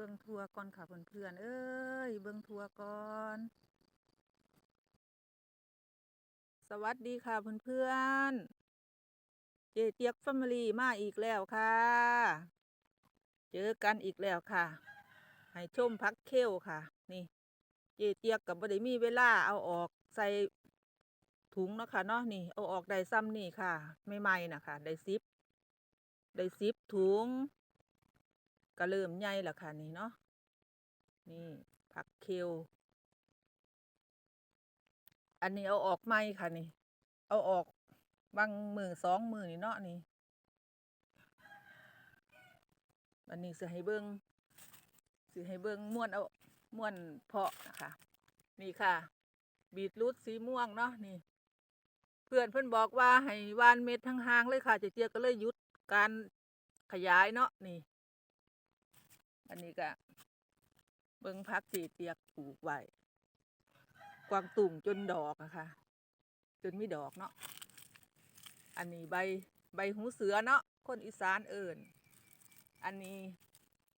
เบิ่งทัวก่อนค่ะเพื่อนๆเอ้ยเบิ่งทัวก่อน สวัสดีค่ะเพื่อนๆเจเจียกแฟมิลี่มาอีกแล้วค่ะ เจอกันอีกแล้วค่ะ ให้ชมพักเขี้ยวค่ะ นี่ เจเจียกกับบได้มีเวลาเอาออกใส่ถุงนะคะเนาะนี่เอาออกได้ซ้ำนี่ค่ะใหม่นะคะได้ซิปได้ซิปถุง ก็เริ่มใหญ่และค่ะนี่เนาะนี่ผักเคลอันนี้เอาออกไหมค่ะนี่ เอาออกบางมือสองมือนี่เนาะนี่อันนี้สิให้เบิ้งสิให้เบิ้งม้วนเอาม้วนเพาะนะคะนี่ค่ะ บีทรูทสีม่วงเนาะนี่ เพื่อนเพื่อนบอกว่าให้วานเม็ดทั้งหางเลยค่ะเจ๊เจียก็เลยหยุดการขยายเนาะนี่ อันนี้ก็เบิ้งพักจีเตียกปลูกไว้กวางตุ่มจนดอกอะคะจนมีดอกเนาะอันนี้ใบใบหูเสือเนาะคนอีสานเอิ่นอันนี้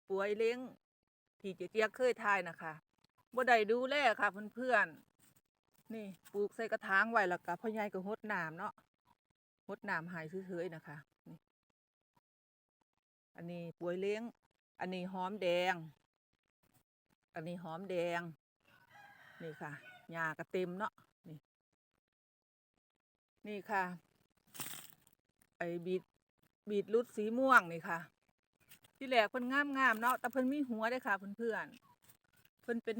ป่วยเล้งที่เจเจียกเคยทายนะคะบ่ได้ดูแลค่ะเพื่อนๆนี่ปลูกใส่กระถางไว้แล้วก็พ่อใหญ่ก็หดน้ำเนาะหดน้ำหายเฉยๆนะคะ อันนี้ป่วยเล้ง อันนี้หอมแดง อันนี้หอมแดง นี่ค่ะหญ้าก็เต็มเนาะ นี่ นี่ค่ะ ไอ้บีดบีดรุดสีม่วงนี่ค่ะ ที่แรกเพิ่นงามงามเนาะ แต่เพิ่นมีหัวได้ค่ะเพื่อนๆเพิ่นเป็น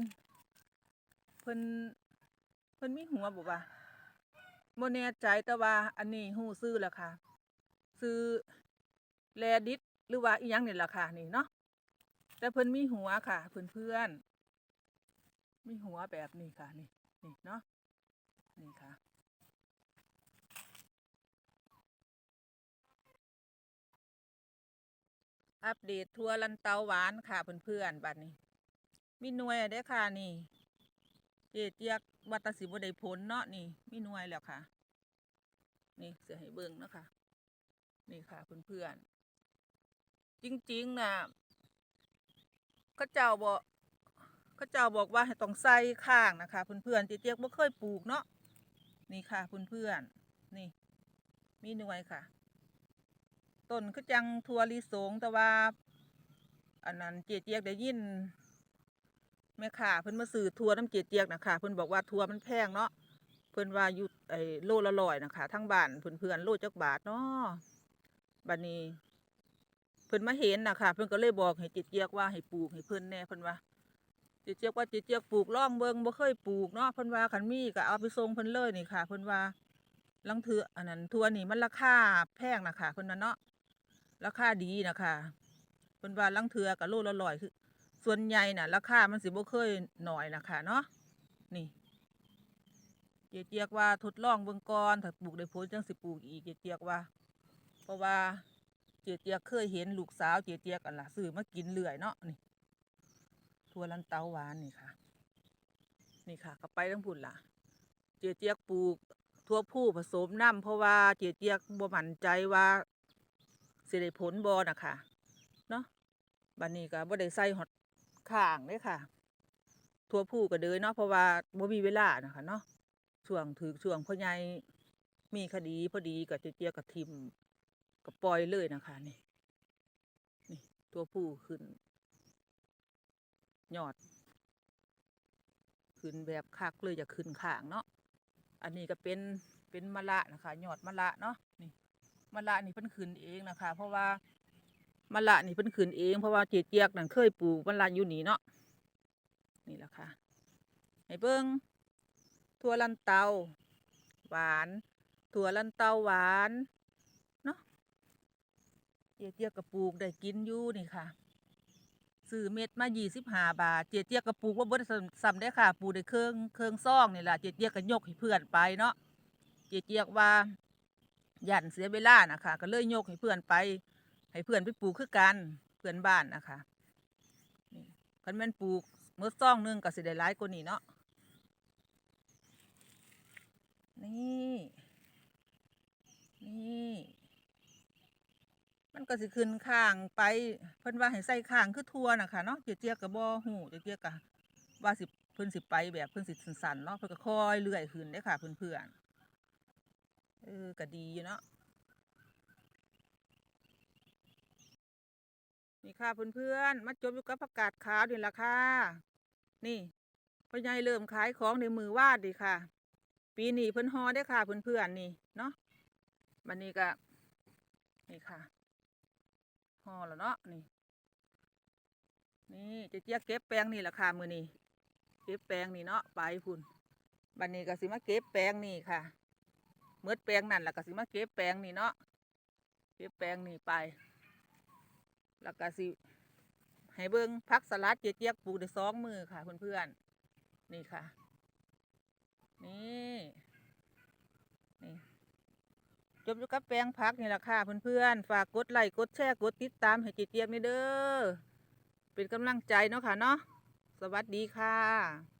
เพิ่น เพิ่นมีหัวบอกว่าโมแน่ใจแต่ว่าอันนี้หูซื้อแล้วค่ะ ซื้อแลดิสหรือว่าอีหยังนี่แหละค่ะนี่เนาะ แต่เพิ่นมีหัวค่ะเพื่อนเพื่อนมีหัวแบบนี้ค่ะนี่นี่เนาะนี่ค่ะ อัปเดตทัวร์ลันเตาหวานค่ะเพื่อนๆบัดนี้ มีหน่วยเด้ค่ะนี่เจเจียกวัตสิบได้ผลเนาะนี่มีหน่วยแล้วค่ะ นี่เสียให้เบิ่งเนาะค่ะ นี่ค่ะเพื่อนๆจริงๆนะ เขาเจ้าบอกเขาเจ้าบอกว่าให้ต้องใส่ข้างนะคะ เพื่อนๆเจ๊เจ๊ยกบ่เคยปลูกเนาะนี่ค่ะเพื่อนๆนี่ มีหน่วยค่ะต้นก็จังทัวลิสงแต่ว่า อันนั้นเจ๊เจ๊ยกได้ยินแม่ค่ะเพิ่นมาซื้อทัวน้ำเจ๊เจ๊ยกนะคะเพิ่นบอกว่าทัวมันแพงเนาะเพิ่นว่าอยู่ไอ้โลละร้อยนะคะทั้งบ้านเพื่อนๆโลจักบาทเนาะบัดนี้ เพิ่นมาเห็นนะคะเพิ่นก็เลยบอกให้จิตเจียกว่าให้ปลูกให้เพิ่นแน่เพิ่นว่าจิตเจียกว่าจิตเจียกปลูกล่องเบิงบ่เคยปลูกเนาะเพิ่นว่าคันมีก็เอาไปส่งเพิ่นเลยนี่ค่ะเพิ่นว่าลังเถืออันนั้นทัวนี่มันราคาแพงนะคะเพิ่นว่าเนาะราคาดีนะคะเพิ่นว่าลังเถือก็โลละร้อยคือ ส่วนใหญ่น่ะราคามันสิบ่เคยหน้อยนะคะเนาะนี่เจียเจียกว่าทดลองเบิ่งก่อนถ้าปลูกได้ผลจังสิปลูกอีกเจียเจียกว่า เพราะว่า เจียเจียเคยเห็นลูกสาวเจียเจียกกันล่ะซื้อมากินเรื่อยเนาะนี่ทัวลันเตาหวานนี่ค่ะ นี่ค่ะก็ไปทั้งพุ่นล่ะเจียเจียปลูกทั่วผู้ผสมน้ำเพราะว่าเจียเจียบ่มั่นใจว่าสิได้ผลบ่นะคะเนาะบัดนี้ก็บ่ได้ใส่ฮอดข้างเด้ค่ะ ทั่วผู้ก็เดินเนาะเพราะว่าบ่มีเวลานะคะเนาะช่วงถือช่วงพ่อใหญ่มีคดีพอดีกับเจียเจียกับทิม ก็ปล่อยเลยนะคะนี่นี่ตัวผู้ขึ้นยอด ขึ้นแบบคักเลยจะขึ้นข้างเนาะอันนี้ก็เป็นเป็นมะละนะคะยอดมะละเนาะนี่มะละนี่เพิ่นขึ้นเองนะคะ เพราะว่ามะละนี่เพิ่นขึ้นเองเพราะว่าเจียเจียกนั่นเคยปลูกมะละอยู่นี่เนาะนี่แหละค่ะให้เบิ้งถั่วลันเตาหวาน ถั่วลันเตาหวาน เจียเจียกระปูกได้กินอยู่นี่ค่ะซื้อเม็ดมายี่สิบห้าบาท เจียเจียกระปูกว่าบดซ้ำได้ค่ะ ปูได้เครื่องเครื่องซ่องนี่แหละเจียเจียกก็ยกให้เพื่อนไปเนาะเจียเจียกว่าหยันเสียเวลานะคะก็เลยยกให้เพื่อนไป ให้เพื่อนไปปลูกคือกันเพื่อนบ้านนะคะนี่คันแม่นปลูกเมื่อซ่องหนึงก็สิได้หลายกว่านี้เนาะนี่ นี่ มันก็สิขึ้นข้างไป เพิ่นว่าให้ใส่ข้างคือทัวน่ะค่ะเนาะเจียเจียก็บ่ฮู้เจียเจียก็ว่าสิเพิ่นสิไปแบบเพิ่นสิสั้นๆเนาะเพิ่นก็ค่อยเลื่อยขึ้นเด้ค่ะเพื่อนๆเออก็ดีอยู่เนาะนี่ค่ะเพื่อนๆมาจบอยู่กับผักกาดขาวนี่ล่ะค่ะ นี่พ่อใหญ่เริ่มขายของในมือวาดดิค่ะ ปีนี้เพิ่นฮอได้ค่ะเพื่อนๆนี่เนาะบัดนี้ก็นี่ค่ะ ฮอแล้วเนาะนี่ นี่เจะเจี๊ยเก็บแปลงนี่แหละค่ะมือนี้เก็บแปลงนี่เนาะไปพุ่นบัดนี้ก็สิมาเก็บแปลงนี่ค่ะเมื่อแปลงนั่นแหล้วก็สิมาเก็บแปลงนี่เนาะเก็บแปลงนี่ไป แล้วก็สิให้เบิ่งพักสลัดเจี๊ยบปลูกได้สองมือค่ะเพื่อนๆนี่ค่ะ นี่ บอยู่กับแปลงพักนี่แหละค่ะเพื่อนๆ ฝากกดไลค์กดแชร์กดติดตามให้เจี๊ยบนี่เด้อ เป็นกำลังใจเนาะค่ะเนาะ สวัสดีค่ะ